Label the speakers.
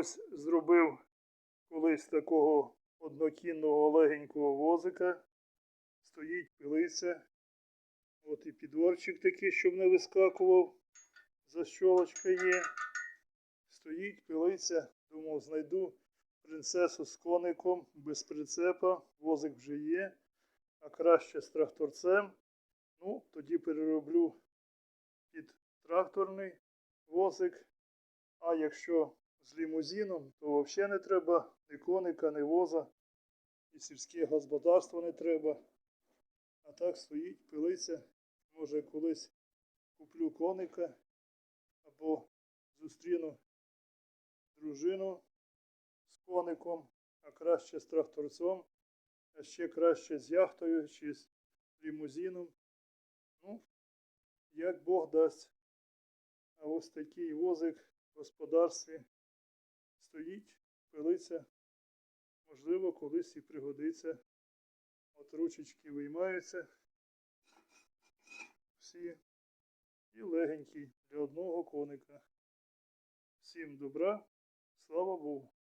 Speaker 1: Ось зробив колись такого однокінного легенького возика. Стоїть, пилиться. От і підворчик такий, щоб не вискакував. Защолочка є. Стоїть, пилиться. Думав, знайду принцесу з коником без прицепа. Возик вже є. А краще з тракторцем. Ну, тоді перероблю під тракторний возик. А якщо з лімузином, то взагалі не треба ні коника, ні воза, і сільське господарство не треба. А так стоїть, пилиться. Може колись куплю коника або зустріну дружину з коником, а краще з тракторцем, а ще краще з яхтою чи з лімузином. Ну, як Бог дасть. А ось такий возик в господарстві стоїть, пилиться. Можливо, колись і пригодиться. От ручечки виймаються. Всі. І легенький для одного коника. Всім добра, слава Богу.